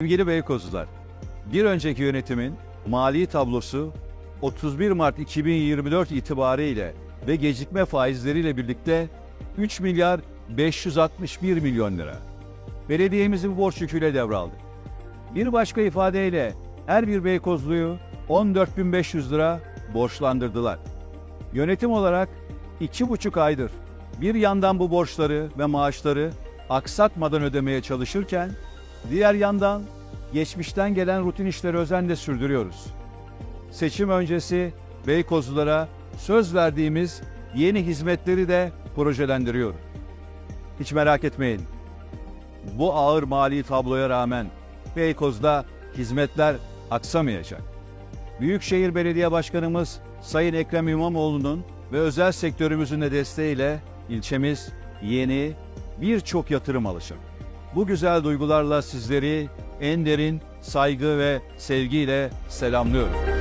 Sevgili Beykozlular, bir önceki yönetimin mali tablosu 31 Mart 2024 itibariyle ve gecikme faizleriyle birlikte 3 milyar 561 milyon lira. Belediyemizi bu borç yüküyle devraldı. Bir başka ifadeyle her bir Beykozluyu 14.500 lira borçlandırdılar. Yönetim olarak iki buçuk aydır bir yandan bu borçları ve maaşları aksatmadan ödemeye çalışırken diğer yandan geçmişten gelen rutin işleri özenle sürdürüyoruz. Seçim öncesi Beykozlulara söz verdiğimiz yeni hizmetleri de projelendiriyor. Hiç merak etmeyin. Bu ağır mali tabloya rağmen Beykoz'da hizmetler aksamayacak. Büyükşehir Belediye Başkanımız Sayın Ekrem İmamoğlu'nun ve özel sektörümüzün de desteğiyle ilçemiz yeni birçok yatırım alacak. Bu güzel duygularla sizleri en derin saygı ve sevgiyle selamlıyorum.